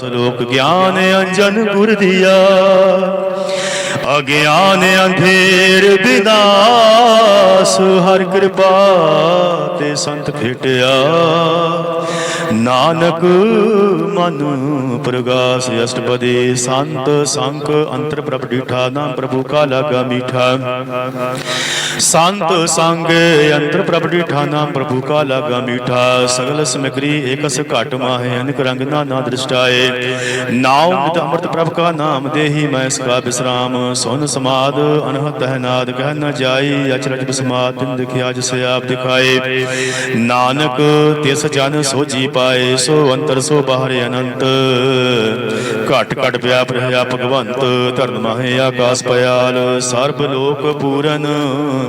ਸਲੋਕ ਗਿਆਨ ਅੰਜਨ ਗੁਰ ਦਿਆ। ਅਗਿਆਨ ਅੰਧੇਰ ਵਿਨਾਸ਼ ਹਰ ਕਿਰਪਾ ਤੇ ਸੰਤ ਖੇਟਿਆ। ਨਾਨਕ ਮਨ ਪ੍ਰਗਾਸ ਅਸ਼ਟਪਦੀ ਸੰਤ ਸੰਕ ਅੰਤਰ ਪ੍ਰਭ ਡੀਠਾ, ਨਾਮ ਪ੍ਰਭੂ ਕਾ ਲਾਗਾ ਮੀਠਾ। ਸੰਤ ਸੰਗ ਅੰਤਰ ਪ੍ਰਭ ਡੀਠਾ, ਨਾਮ ਪ੍ਰਭੂ ਕਾ ਲਾਗਾ ਮੀਠਾ। ਸਗਲ ਸਮਗਰੀ ਏਕਸ ਘਟ ਮਾਹੇ, ਅਨਕ ਰੰਗ ਨਾਨਾ ਦ੍ਰਿਸ਼ਟਾਏ। ਨਾਉ ਮਿਤ ਅੰਮ੍ਰਿਤ ਪ੍ਰਭ ਕਾ ਨਾਮ ਦੇਹੀ, ਮੈਂ ਸਕਾ ਬਿਸਰਾਮ। ਸੁਨ ਸਮਾਦ ਅਨਹਤ ਹੈ ਨਾਦ, ਕਹਿ ਨ ਜਾਈ, ਅਚਰਜ ਬਿਸਮਾਦ ਤਿਨ ਦਿਖਿਆ ਜਿਸ ਆਪ ਦਿਖਾਏ। ਨਾਨਕ ਤਿਸ ਜਨ ਸੋਜੀ ਪਾਏ ਸੋ ਅੰਤਰ ਸੋ ਬਾਹਰ ਅਨੰਤ। ਘਟ ਘਟ ਵਿਆਪ ਰਹਾ ਭਗਵੰਤ ਧਰਨ ਮਾਹੇ ਆਕਾਸ ਪਿਆਲ ਸਰਬ ਲੋਕ ਪੂਰਨ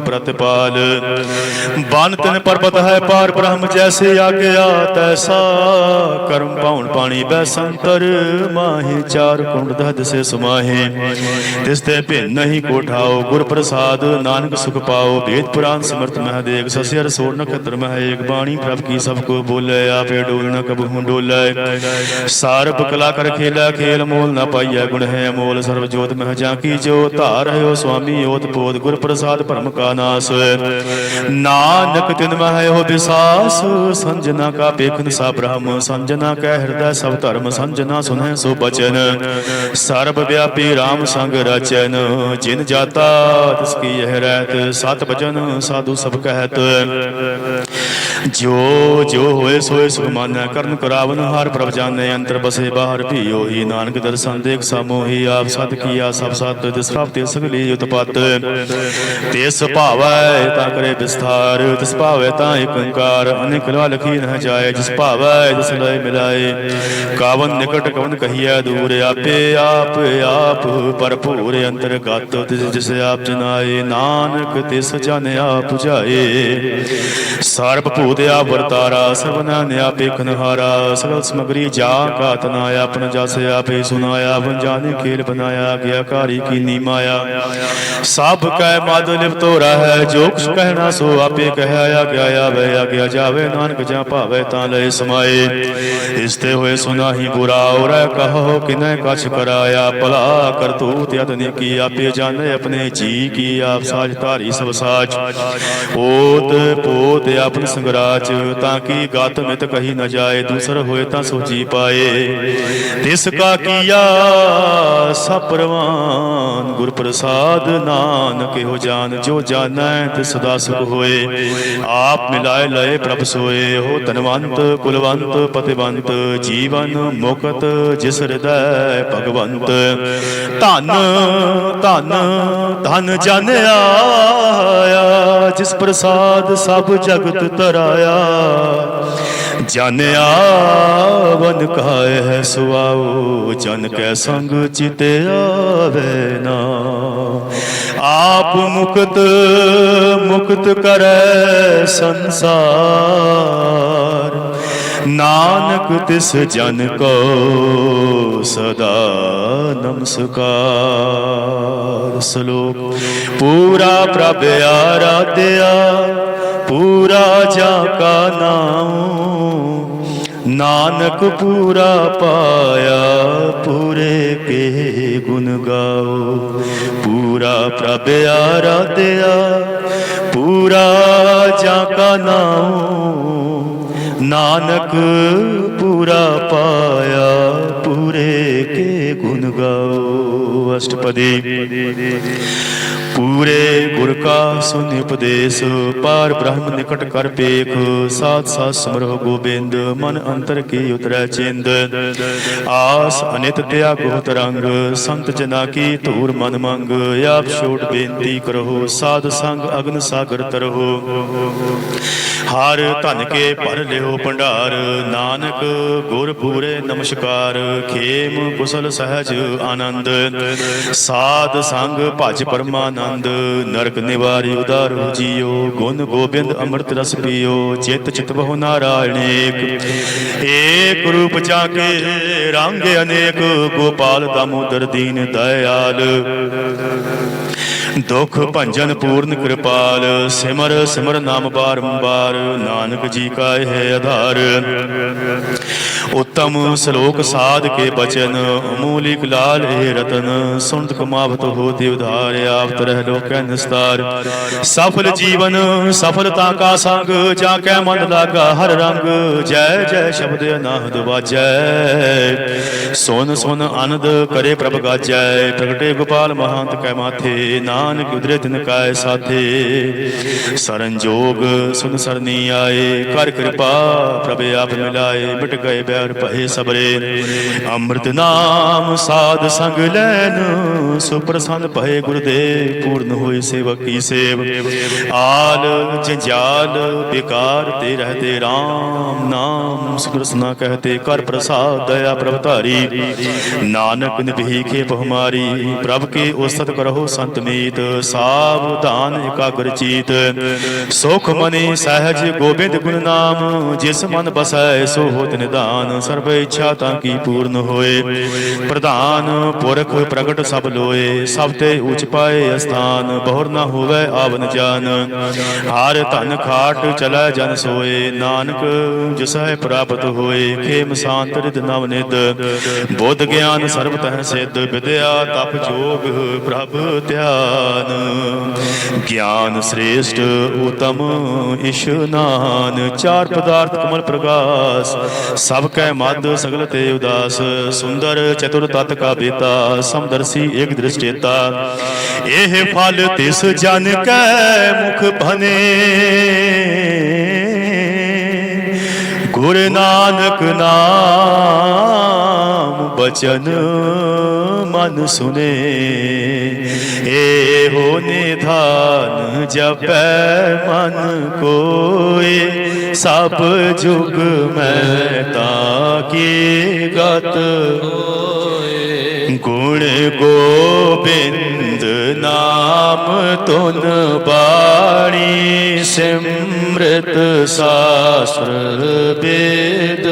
ਪ੍ਰਤਪਾਲ। ਬਨ ਤਨ ਪਰਬਤ ਹੈ ਪਾਰ ਬ੍ਰਹਮ ਜੈਸੇ ਆਗਿਆ, ਤੈਸਾ ਕਰਮ ਪਾਉਣ ਪਾਣੀ ਬੈਸੰਤਰ, ਮਾਹੇ ਚਾਰ ਕੁੰਡ ਦਹਦ ਸੇ ਸਮਾਹੇ। ਤਿਸ ਤੇ ਭਿੰਨ ਨਹੀਂ ਕੋਠਾਓ ਗੁਰ ਪ੍ਰਸਾਦ ਨਾਨਕ ਸੁਖ ਪਾਓ, ਵੇਦ ਪੁਰਾਨ ਸਮਰਥ ਮਹਿ ਦੇਖ ਸਸਿਰ ਸੋਰ ਨਖਤਰ ਮਹਿ ਏਕ ਬਾਣੀ, ਪ੍ਰਭ ਕੀ ਸਭ ਕੋ ਬੋਲੇ, ਆਪੇ ਡੋਲ ਨ ਕਬਹੁ ਡੋਲੇ ਸਾਰਬ ਕਲਾ ਕਰ ਖੇਲਾ, ਖੇਲ ਮੋਲ ਨ ਪਾਈਐ ਗੁਣ ਹੈ ਮੋਲ ਸਰਬ ਜੋਤ ਮਹਿ ਜਾਂ ਜੋ ਧਾਰ ਰਹਿਓ ਸੁਆਮੀ ਓਤ ਪੋਤ ਗੁਰ ਪ੍ਰਸਾਦ ਭਰਮ ਕਾ ਨਾਸ। ਨਾਨਕ ਤਿਨ ਮਹਿ ਹੋ ਵਿਸਾਸ ਸੰਜਨਾ ਕਾ ਪੇਖਨ ਸਾ ਬ੍ਰਹਮ। ਸੰਜਨਾ ਕੈ ਹਿਰਦੈ ਸਭ ਧਰਮ ਸੰਜਨਾ ਸੁਨੈ ਸੋ ਬਚਨ। ਸਰਬ ਵਿਆਪੀ RAM ਸੰਗ ਰਚਨ, ਜਿਨ ਜਾਤਾ ਤਿਸ ਕੀ ਇਹ ਰਹਿਤ। ਸਤ ਬਚਨ ਸਾਧੂ ਸਭ ਕਹਿਤ। ਜੋ ਜੋ ਹੋਏ ਸੋਏ ਸੁਖ ਮਾਨੈ ਕਰਨ ਕਰਾਵਨ ਹਰ ਪ੍ਰਭ ਜਾਣੇ, ਅੰਤਰ ਬਸੇ ਬਾਹਰ ਵੀ ਹੋਈ ਨਾਨਕ ਦਰਸ਼ਨ ਦੇਖ ਸਮੋਹੀ ਆਪ ਸਤ ਕੀਆ, ਸਭ ਸਤ ਤਿਸ ਪ੍ਰਭ ਤੇ ਸਗਲੀ ਉਤਪਤ। ਤਿਸ ਭਾਵੈ ਤਾਂ ਕਰੇ ਵਿਸਥਾਰ, ਤਿਸ ਭਾਵੈ ਤਾਂ ਏਕ ਅਨੇਕ ਲਾ ਲਖੀ ਨ ਜਾਏ, ਜਿਸ ਭਾਵੈ ਤਿਸ ਲੈ ਮਿਲਾਏ। ਕਾਵਨ ਨਿਕਟ ਕਵਨ ਕਹੀਐ, ਦੂਰ ਆਪੇ ਆਪ ਆਪ ਭਰਪੂਰ ਅੰਤਰਗਤ ਤਿਸ ਜਿਸ ਆਪ ਜਨਾਏ, ਨਾਨਕ ਤਿਸ ਜਨ ਆਪ ਜਾਏ। ਸਰਬ ਭੂਤ ਆਪ ਵਰਤਾਰਾ, ਸਰਵਨਾ ਨਿਆਪੇ ਕਨਹਾਰਾ ਸਗਲ ਸਮਗਰੀ ਜਾ ਕਾਤ ਨਾ ਆਪਨ ਜਸ ਆਪੇ ਸੁਨਾਇਆ, ਬਨ ਖੇਲ ਬਨਾਇਆ, ਗਿਆ ਕਾਰੀ ਕੀਨੀ ਮਾਇਆ। ਸਭ ਕੈ ਮਦ ਲਿਪਤੋ ਰਹਿ, ਜੋ ਕੁਛ ਕਹਿਣਾ ਸੋ ਆਪੇ ਕਹਿਆ ਗਿਆ ਆਵੇ ਆ ਜਾਵੇ, ਨਾਨਕ ਜਾਂ ਭਾਵੇ ਤਾਂ ਲੈ ਸਮਾਏ। ਇਸ ਤੇ ਹੋਏ ਸੁਨਾਹੀ ਬੁਰਾ, ਔਰੈ ਕਹੋ ਕਿਨੈ ਕਛ ਕਰਾਇਆ, ਭਲਾ ਕਰਤੂਤ ਅਤਨੇ ਕੀ ਆਪੇ ਜਾਣੇ ਆਪਣੇ ਜੀ ਕੀ, ਆਪ ਸਾਜ ਧਾਰੀ ਸਭ ਸਾਜ। ਪੋਤ ਪੋਤ, ਆਪਨ ਸੰਗਰਾਜ ਤਾਂ ਕੀ ਗਤ ਮਿਤ ਕਹੀ ਨ ਜਾਏ? ਦੂਸਰ ਹੋਏ ਤਾਂ ਸੋਚੀ ਪਾਏ। ਤਿਸ ਕਾ ਕੀਆ ਸਪਰਵਾਨ ਗੁਰ ਪ੍ਰਸਾਦ ਨਾਨਕ ਹੋ ਜਾਨ, ਜੋ ਜਾਣੈ ਤਿਸ ਸਦਾ ਸੁਖ ਹੋਏ। ਆਪ ਮਿਲਾਏ ਲਏ ਪ੍ਰਭ ਸੋਏ ਹੋ ਧਨਵੰਤ, ਕੁਲਵੰਤ, ਪਤਿਵੰਤ, ਜੀਵਨ ਮੁਕਤ, ਜਿਸ ਹਿਰਦੈ ਭਗਵੰਤ। ਧਨ ਧਨ ਧਨ ਜਨ ਆਇਆ, ਜਿਸ ਪ੍ਰਸਾਦ ਸਭ ਜਗਤ ਤਰਾ ਤਰਾਇਆ ਜਨ ਆਵਨ ਕਾਇ ਹੈ ਸੁਆਓ ਜਨ ਕੈ ਸੰਗ ਚਿਤ ਆਵੇ ਨਾ। ਆਪ ਮੁਕਤ ਮੁਕਤ ਕਰੈ ਸੰਸਾਰ। ਨਾਨਕ ਤਿਸ ਜਨ ਕੋ ਸਦਾ ਨਮਸਕਾਰ। ਸ਼ਲੋਕ, ਪੂਰਾ ਪ੍ਰਭ ਆਰਾਧਿਆ, ਪੂਰਾ ਜਾ ਕਾ ਨਾਮ ਨਾਨਕ ਪੂਰਾ ਪਾਇਆ, ਪੂਰੇ ਕੇ ਗੁਣ ਗਾਓ। ਪੂਰਾ ਪ੍ਰਭ ਆਰਾਧਿਆ, ਪੂਰਾ ਜਾ ਕਾ ਨਾਮ ਨਾਨਕ ਪੂਰਾ ਪਾਇਆ, ਪੂਰੇ ਕੇ ਗੁਣ ਗਾਓ, ਅਸ਼ਟਪਦੀ। ਪੂਰੇ ਗੁਰ ਕਾ ਸੁਨਿ ਉਪਦੇਸ਼, ਪਾਰ ਬ੍ਰਹਮ ਨਿਕਟ ਕਰ ਪੇਖ, ਸਾਧ ਸਾਧ ਸਮਰੋ ਗੋਬਿੰਦ, ਮਨ ਅੰਤਰ ਕੀ ਉਤਰੈ ਚਿੰਦ। ਆਸ ਅਨਿਤ ਤਿਆਗੋ ਤਰੰਗ, ਸੰਤ ਜਨਾ ਕੀ ਧੂਰ ਮਨ ਮੰਗ, ਆਪ ਛੋਟ ਬੇਨਤੀ ਕਰੋ, ਸਾਧ ਸੰਗ ਅਗਨ ਸਾਗਰ ਤਰੋ। ਹਰ ਧਨ ਕੇ ਭਰ ਲਿਓ ਭੰਡਾਰ। ਨਾਨਕ ਗੁਰ ਪੂਰੇ ਨਮਸਕਾਰ। ਖੇਮ ਕੁਸਲ ਸਹਿਜ ਆਨੰਦ। ਸਾਧ ਸੰਗ ਭਜ ਪਰਮਾਨੰਦ। ਨਰਕ ਨਿਵਾਰੀ ਉਦਾਰੋ ਜੀਓ। ਗੁਣ ਗੋਬਿੰਦ ਅੰਮ੍ਰਿਤ ਰਸ ਪੀਓ। ਚਿਤ ਚਿਤ ਬਹੁ ਨਾਰਾਇਣੇਕ ਏਕ। ਰੂਪ ਜਾ ਕੇ ਰੰਗ ਅਨੇਕ। ਗੋਪਾਲ ਦਾਮੋਦਰ ਦੀਨ ਦਇਆਲ। ਦੁਖ ਭੰਜਨ ਪੂਰਨ ਕਿਰਪਾਲ ਸਿਮਰ ਸਿਮਰ ਨਾਮ ਬਾਰੰਬਾਰ ਨਾਨਕ ਜੀ ਕਾ ਇਹ ਆਧਾਰ। ਉਤਮ ਸ਼ਲੋਕ ਸਾਧ ਕੇ ਬਚਨ ਅਮੂਲਿਕ ਲਾਲ ਇਹ ਰਤਨ ਸੁਣਤ ਕਮਾਵਤ ਹੋਤੀ ਉਧਾਰ ਆਪ ਤਰਹ ਲੋਕੈ ਨਿਸਤਾਰ। ਸਫਲ ਜੀਵਨ ਸਫਲਤਾ ਕਾ ਸੰਗ ਜਾ ਕੈ ਮਨ ਲਾਗਾ ਹਰ ਰੰਗ। ਜੈ ਜੈ ਸ਼ਬਦ ਅਨਾਹਦ ਵਾਜੈ। ਸੁਨ ਸੁਨ ਆਨੰਦ ਕਰੇ ਪ੍ਰਭ ਗਾਜੈ। ਪ੍ਰਗਟੇ ਗੋਪਾਲ ਮਹੰਤ ਕੈ ਮਾਥੇ। ਨਾਨਕ ਉਦਰੇ ਤਿਨ ਸਾਥੇ। ਸਰਨ ਸੁਨ ਸਰਨੀ ਆਏ, ਕਰ ਕਿਰਪਾ ਪ੍ਰਭ ਆਪ ਮਿਲਾਏ, ਮਿਟ ਗਏ ਬੈਰ ਭਏ ਸਬਰੇ। ਅੰਮ੍ਰਿਤ ਨਾਮ ਸਾਧ ਸੰਗ ਲੈਨ, ਸੁਪ੍ਰਸੰਨ ਭਏ ਗੁਰਦੇਵ, ਪੂਰਨ ਹੋਏ ਸੇਵਕ ਸੇਵ। ਆਲ ਜੰਜਾਲ ਬੇਕਾਰ ਤੇ ਰਹਤੇ RAM ਨਾਮ ਸੁਪ੍ਰਸਨਾ ਕਹਤੇ, ਕਰ ਪ੍ਰਸਾਦ ਦਇਆ ਪ੍ਰਭ ਧਾਰੀ। ਨਾਨਕ ਨਿਭੀ ਖੇਪ ਹਮਾਰੀ ਪ੍ਰਭ ਕੇ ਉਸਤ ਕਰਹੁ ਸੰਤ ਮੀਤ ਸਾਵਧਾਨ, ਇਕਾਗਰ ਚੀਤ। ਸੁਖ ਮਨੀ ਸਹਿਜ ਗੋਬਿੰਦ ਗੁਣ ਨਾਮ, ਜਿਸ ਮਨ ਬਸੈ ਸੋ ਹੋਤ ਨਿਦਾਨ ਸਰਬ ਇੱਛਾ ਤਾਂ ਕੀ ਪੂਰਨ ਹੋਏ? ਪ੍ਰਧਾਨ, ਪੁਰਖ ਪ੍ਰਗਟ ਸਭ ਲੋਏ। ਸਭ ਤੇ ਉਚ ਪਾਏ ਅਸਥਾਨ, ਬਹੁਰ ਨਾ ਹੋਵੇ ਆਵਨ ਜਾਨ। ਹਾਰ ਧਨ ਖਾਟ ਚਲੈ ਜਨ ਸੋਏ। ਨਾਨਕ, ਜਿਸੈ ਪ੍ਰਾਪਤ ਹੋਏ। ਖੇਮ ਸ਼ਾਂਤ ਰਿਦ ਨਵ ਨਿਦ ਬੋਧ ਗਿਆਨ ਸਰਬ ਤਹ ਸਿੱਧ। ਵਿਦਿਆ ਤਪ ਜੋਗ ਪ੍ਰਭ ਧਿਆਨ ਗਿਆਨ ਸ੍ਰੇਸ਼ਟ ਉਤਮ ਇਸ਼ਨਾਨ ਚਾਰ ਪਦਾਰਥ ਕਮਲ ਪ੍ਰਗਾਸ, ਸਭ ਕੈ ਮਦ ਸਗਲ ਤੇ ਉਦਾਸ, ਸੁੰਦਰ ਚਤੁਰ ਤਤ ਕਾ ਬੇਤਾ, ਸਮਦਰਸੀ ਏਕ ਦ੍ਰਿਸ਼ਟੇਤਾ। ਇਹ ਫਲ ਤਿਸ ਜਨ ਕੈ ਮੁਖ ਭਨੇ। ਗੁਰ ਨਾਨਕ ਨਾਮ ਬਚਨ ਮਨ ਸੁਨੇ। ਏਹੋ ਨਿਧਾਨ ਜਪੈ ਮਨ ਕੋਏ। ਸਭ ਜੁਗ ਮੈਂ ਤਾਂ ਕੀ ਗਤ। ਗੁਣ ਗੋਬਿੰਦ ਨਾਮ ਤੁਨ ਬਾਣੀ ਸਿਮਰਤ ਸਾਸਤਰ ਵੇਦ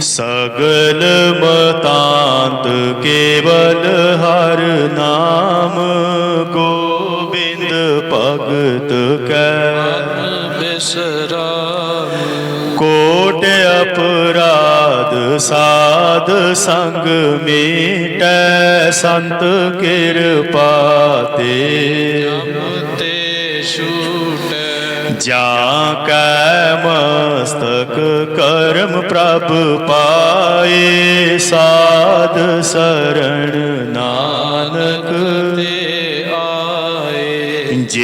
ਸਗਲ ਮਤਾਂਤ ਕੇਵਲ ਹਰ ਨਾਮ ਅਪਰਾਧ ਸਾਧ ਸੰਗ ਮੀਟੈ, ਸੰਤ ਕਿਰਪਾ ਤੇ ਤੇ ਛੂਟੈ ਜਾਂ ਕੈ ਮਸਤਕ ਕਰਮ ਪ੍ਰਭ ਪਾਏ, ਸਾਧ ਸਰਣ ਨਾਨਕ ਤੇ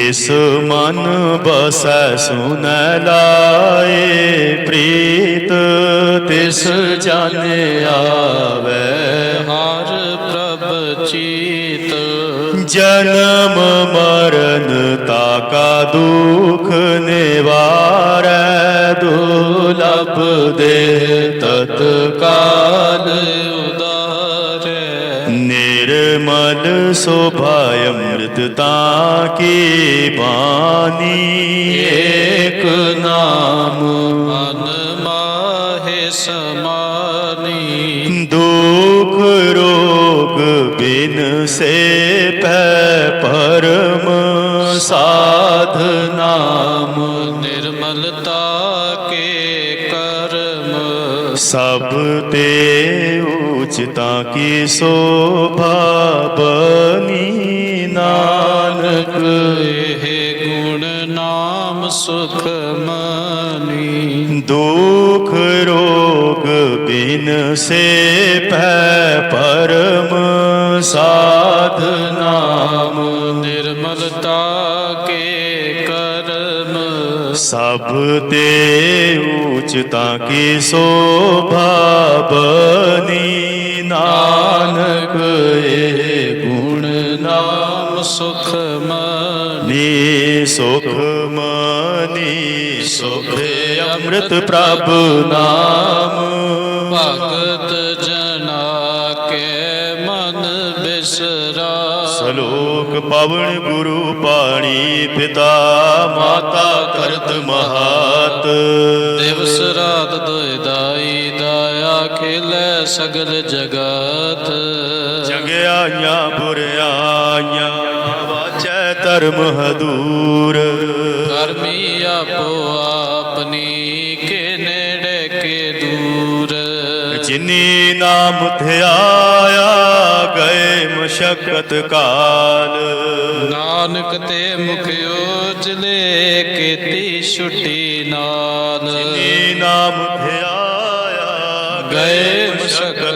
ਜਿਸ ਮਨ ਬਸੈ ਸੁਨ ਲਾਏ ਪ੍ਰੀਤ, ਤਿਸ ਜਨ ਆਵੇ ਹਰ ਪ੍ਰਭ ਚੀਤ। ਜਨਮ ਮਰਨ ਤਾਕਾ ਦੁਖ ਨਿਵਾਰੈ ਦੁਲਭ ਦੇ ਨਿਰਮਲ ਸੋਭਾ ਅੰਮ੍ਰਿਤ ਤਾਂ ਕੀ ਬਾਣੀ? ਏਕ ਨਾਮ ਮਨ ਮਾਹੇ ਸਮਾਨੀ। ਦੁਖ ਰੋਗ ਬਿਨ ਸੇ ਪੈ ਪਰਮ ਸਾਧ ਨਾਮ। ਨਿਰਮਲਤਾ ਕੇ ਕਰਮ ਸਭ ਤੇ ਉਚਤਾ ਕੀ ਸੋਭਾ ਬਨੀ ਨਾਨਕ? ਇਹ ਗੁਣ ਨਾਮ ਸੁਖ ਮਨੀ। ਦੁਖ ਰੋਗ ਬਿਨ ਸੇ ਪੈ ਪਰਮ ਸਾਧ ਨਾਮ। ਨਿਰਮਲਤਾ ਕੇ ਕਰਮ। ਸਭ ਤੇ ਉਚਤਾ ਕੀ ਸੋਭਾ ਬਨੀ ਨਾਨਕ ਇਹ ਗੁਣ ਨਾਮ ਸੁਖ ਮਨੀ। ਸੁਖ ਮਨੀ। ਸੁਖ ਅੰਮ੍ਰਿਤ ਪ੍ਰਭ ਨਾਮ। ਭਗਤ ਜਨਾ ਕੇ ਮਨ ਬਿਸਰਾ। ਸਲੋਕ ਪਵਨ ਗੁਰੂ ਪਾਣੀ ਪਿਤਾ ਮਾਤਾ ਕਰਤ ਮਹਾਤ। ਸਗਲ ਜਗਤ। ਚੰਗਿਆਈਆਂ ਬੁਰਿਆਈਆਂ ਵਾਚੈ ਧਰਮ ਹਦੂਰ। ਕਰਮੀ ਆਪੋ ਆਪਨੀ ਕੇ ਨੇੜੇ ਕੇ ਦੂਰ। ਜਿਨੀ ਨਾਮ ਧਿਆਇਆ ਗਏ ਮਸ਼ਕਤ ਕਾਲ। ਨਾਨਕ ਤੇ ਮੁਖ ਉਜਲੇ ਕੀਤੀ ਛੁੱਟੀ ਨਾਲ। ਜਿਨੀ ਨਾਮ ਧਿਆਇਆ ਗਏ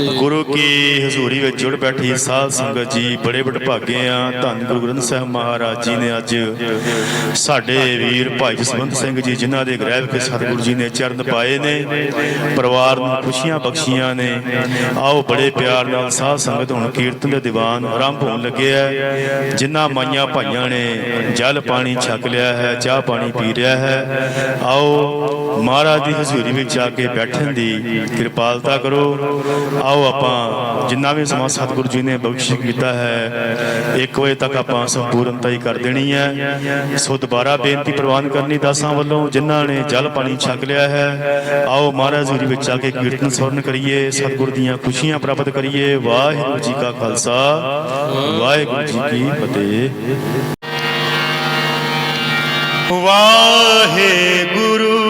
ਗੁਰੂ ਕੀ ਹਜ਼ੂਰੀ ਵਿੱਚ ਜੁੜ ਬੈਠੀ ਸਾਧ ਸੰਗਤ ਜੀ, ਬੜੇ ਬੜੇ ਆ। ਧੰਨ ਗੁਰੂ ਗ੍ਰੰਥ ਸਾਹਿਬ ਮਹਾਰਾਜ ਜੀ ਨੇ ਅੱਜ ਸਾਡੇ ਵੀਰ ਭਾਈ ਜਸਵੰਤ ਸਿੰਘ ਜੀ, ਜਿਨ੍ਹਾਂ ਦੇ ਗ੍ਰਹਿ ਵਿਖੇ ਸਤਿਗੁਰੂ ਜੀ ਨੇ ਚਰਨ ਪਾਏ ਨੇ, ਪਰਿਵਾਰ ਨੂੰ ਖੁਸ਼ੀਆਂ ਬਖਸ਼ੀਆਂ ਨੇ। ਆਓ ਬੜੇ ਪਿਆਰ ਨਾਲ ਸਾਧ ਸੰਗਤ ਹੁਣ ਕੀਰਤਨ ਦੇ ਦੀਵਾਨ ਆਰੰਭ ਹੋਣ ਲੱਗਿਆ ਹੈ ਜਿਨ੍ਹਾਂ ਮਾਈਆਂ ਭਾਈਆਂ ਨੇ ਜਲ ਪਾਣੀ ਛਕ ਲਿਆ ਹੈ, ਚਾਹ ਪਾਣੀ ਪੀ ਰਿਹਾ ਹੈ, ਆਓ ਮਹਾਰਾਜ ਦੀ ਹਜ਼ੂਰੀ ਵਿੱਚ ਜਾ ਕੇ ਬੈਠਣ ਦੀ ਕਿਰਪਾਲਤਾ ਕਰੋ। ਆਓ ਆਪਾਂ ਜਿੰਨਾ ਵੀ ਸਮਾਂ ਸਤਿਗੁਰੂ ਜੀ ਨੇ ਬਖਸ਼ਿਸ਼ ਕੀਤਾ ਹੈ 1 ਵਜੇ ਤੱਕ ਆਪਾਂ ਸੰਪੂਰਨਤਾ ਹੀ ਕਰ ਦੇਣੀ ਹੈ। ਸੋ ਦੁਬਾਰਾ ਬੇਨਤੀ ਪ੍ਰਵਾਨ ਕਰਨੀ ਦਾਸਾਂ ਵੱਲੋਂ, ਜਿਨ੍ਹਾਂ ਨੇ ਜਲ ਪਾਣੀ ਛਕ ਲਿਆ ਹੈ, ਆਓ ਮਹਾਰਾਜ ਹਜ਼ੂਰੀ ਵਿੱਚ ਆ ਕੇ ਕੀਰਤਨ ਸਵਰਨ ਕਰੀਏ, ਸਤਿਗੁਰ ਦੀਆਂ ਖੁਸ਼ੀਆਂ ਪ੍ਰਾਪਤ ਕਰੀਏ। ਵਾਹਿਗੁਰੂ ਜੀ ਕਾ ਖਾਲਸਾ, ਵਾਹਿਗੁਰੂ ਜੀ ਕੀ ਫਤਿਹ। ਵਾਹਿਗੁਰੂ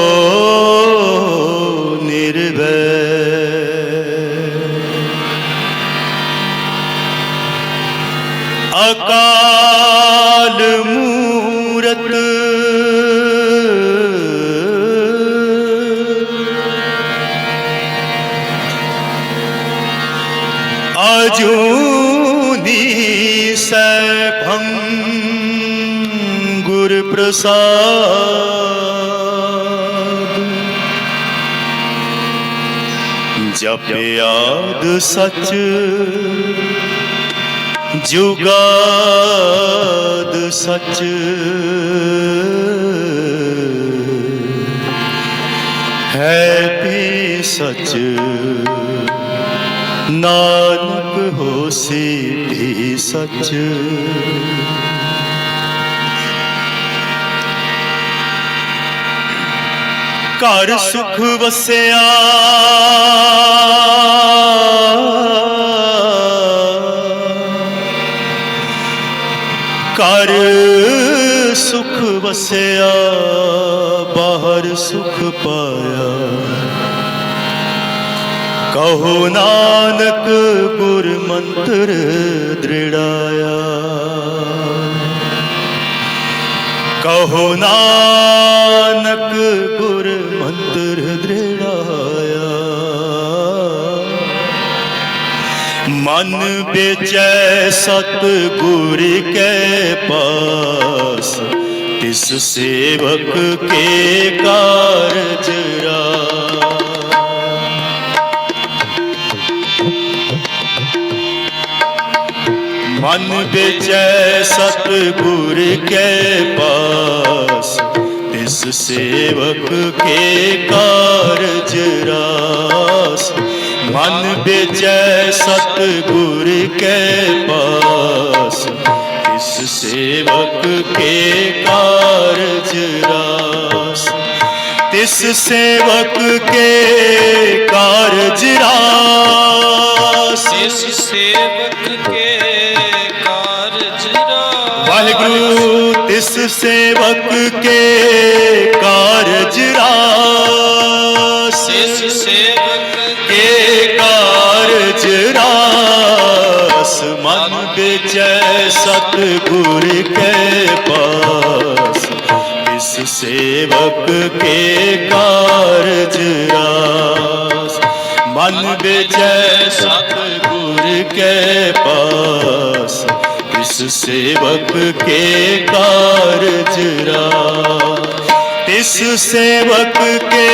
ਅਜੂਨੀ ਸੈਭੰ ਗੁਰ ਪ੍ਰਸਾਦ ਜਪਿਆਦ ਸਚ ਜੁਗਾਦ ਸਚ ਹੈ ਪੀ ਸਚ ਨਾਨਕ ਹੋਸੀ ਵੀ ਸਚ। ਘਰ ਸੁਖ ਵਸਿਆ। ਘਰ ਸੁਖ ਵਸਿਆ ਬਾਹਰ ਸੁਖ ਪਾਇਆ। ਕਹੋ ਨਾਨਕ ਗੁਰ ਮੰਤਰ ਦ੍ਰਿੜਾਇਆ। ਕਹੋ ਨਾਨਕ ਗੁਰ ਮੰਤਰ ਦ੍ਰਿੜਾਇਆ। ਮਨ ਵਿਚੈ ਸਤ ਗੁਰ ਕੈ ਪਾਸ, ਤਿਸ ਸੇਵਕ ਕੇ ਕਾਰਜ ਰਾ ਮਨ ਵਿਚੈ ਸਤ ਗੁਰ ਕੈ ਪਾਸ, ਤਿਸ ਸੇਵਕ ਕੇ ਕਾਰਜ ਰਾਸ। ਮਨ ਵਿਚੈ ਸਤ ਗੁਰ ਕੈ ਪਾਸ, ਤਿਸ ਸੇਵਕ ਕੇ ਕਾਰਜ ਰਾਸ। ਤਿਸ ਸੇਵਕ ਕੇ ਕਾਰਜ ਰਾਸ। ਤਿਸ ਸੇਵਕ ਕੇ ਕਾਰਜ ਰਾਸ। ਇਸ ਸੇਵਕ ਕੇ ਕਾਰਜ ਰਾਸ। ਮਨ ਵਿਚੈ ਸਤ ਗੁਰ ਕੈ ਪਾਸ। ਇਸ ਸੇਵਕ ਕੇ ਕਾਰਜ ਰਾਸ। ਮਨ ਵਿਚੈ ਸਤਿਗੁਰ ਕੇ ਇਸ ਸੇਵਕ ਕੇ ਕਾਰਜ ਰਾਸ ਇਸ ਸੇਵਕ ਕੇ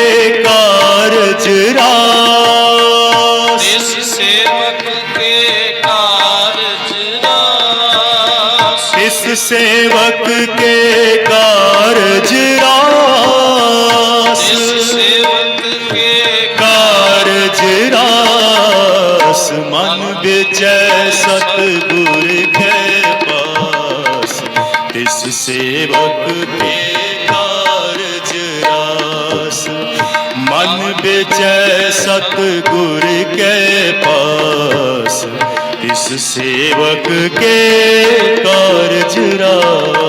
ਕਾਰਜ ਰਾਸ ਇਸ ਸੇਵਕ ਕੇ ਕਾਰਜ ਰਾਸ ਇਸ ਸੇਵਕ ਕੇ ਕਾਰਜ ਰਾਸ ਮਨ ਵਿਚੈ ਸਤਿਗੁਰ ਕੇ ਪਾਸ ਇਸ ਸੇਵਕ ਕੇ ਕਾਰਜ ਰਾਸ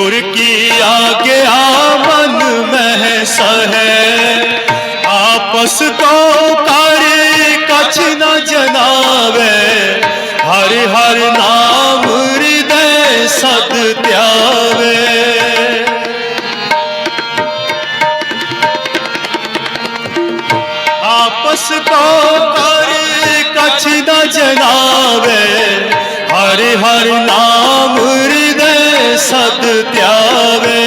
गुर की आज्ञा मन में सहे आपस को कार्य कछ न जनावे हर हर नाम हृदय सद त्यावे आपस को कार्य कछ न जनावे हर हर नाम हृदय सद त्यावे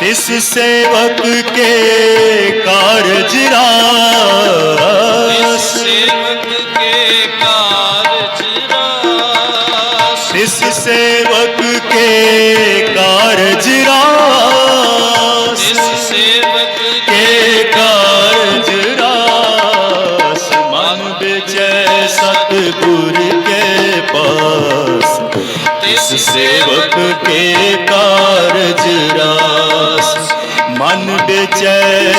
तिस सेवक के कारज रास सेवक के कारज रास तिस सेवक के कारज रास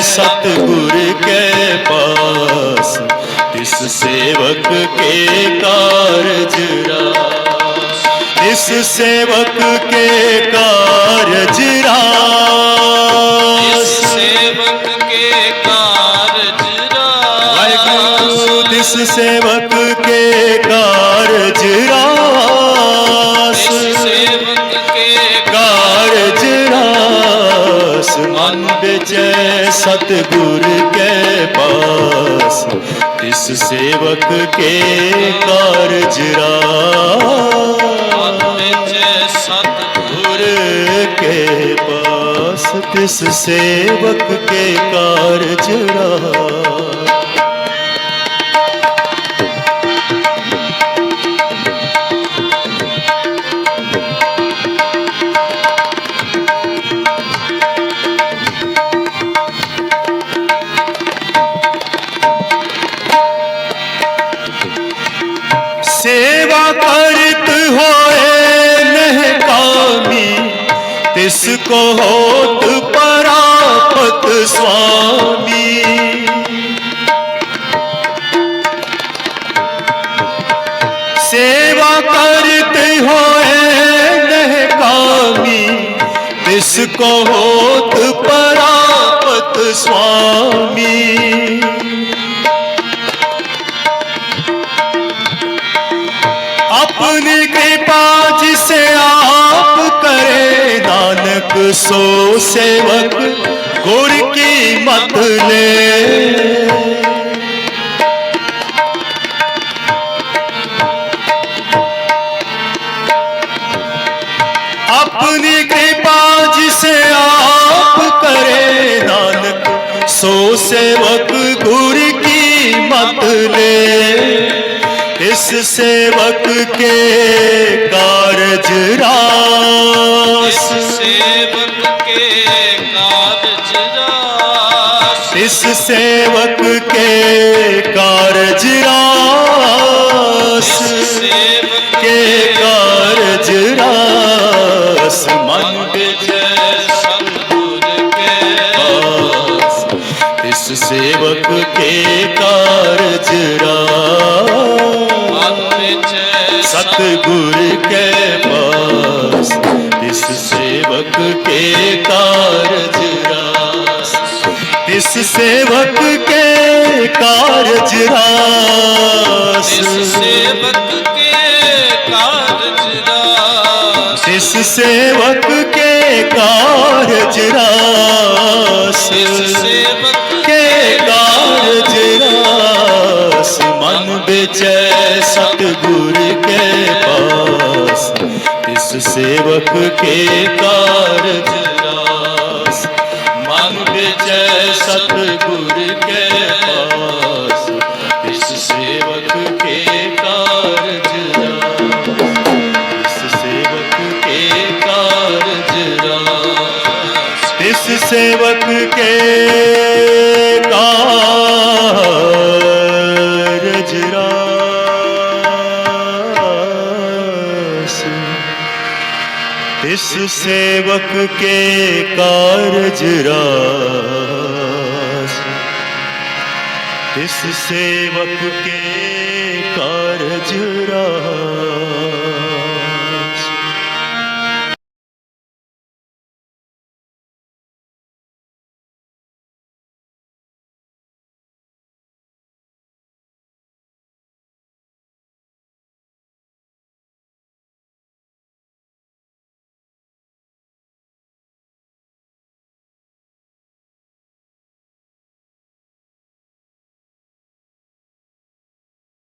सतगुर के पास तिस सेवक के कारज इस सेवक के कारज सेवक के कारज वाहेगुरु तिस सेवक के कारज ਵਿਚੈ ਸਤਿਗੁਰ ਕੇ ਪਾਸ ਤਿਸ ਸੇਵਕ ਕੇ ਕਾਰਜ ਰਾਸ ਮਨ ਵਿੱਚ ਸਤਿਗੁਰ ਗੁਰ ਕੇ ਪਾਸ तिसको होत परापत स्वामी सेवा करत होए नह कामी तिसको होत परापत स्वामी अपनी कृपा जिसे आप करे नानक सो सेवक गुर की मत ले अपनी कृपा जिसे आप करे नानक सो सेवक गुर की मत ले इस सेवक के कारज रास सेवक के कारज रास इस सेवक के ਦਾਸ ਸੇਵਕ ਕੇ ਕਾਰਜ ਰਾਸ ਮਨ ਬੇਚੈ ਸਤਗੁਰ ਕੇ ਪਾਸ ਇਸ ਕੇ ਕਾਰਜ ਰਾਸ ਮਨ ਬੇਚੈ ਸਤਗੁਰ ਕੇ ਪਾਸ ਕਾਰਜ ਰਾਸ। ਤਿਸ ਸੇਵਕ ਕੇ ਕਾਰਜ ਰਾਸ। ਤਿਸ ਸੇਵਕ ਕੇ ਕਾਰਜ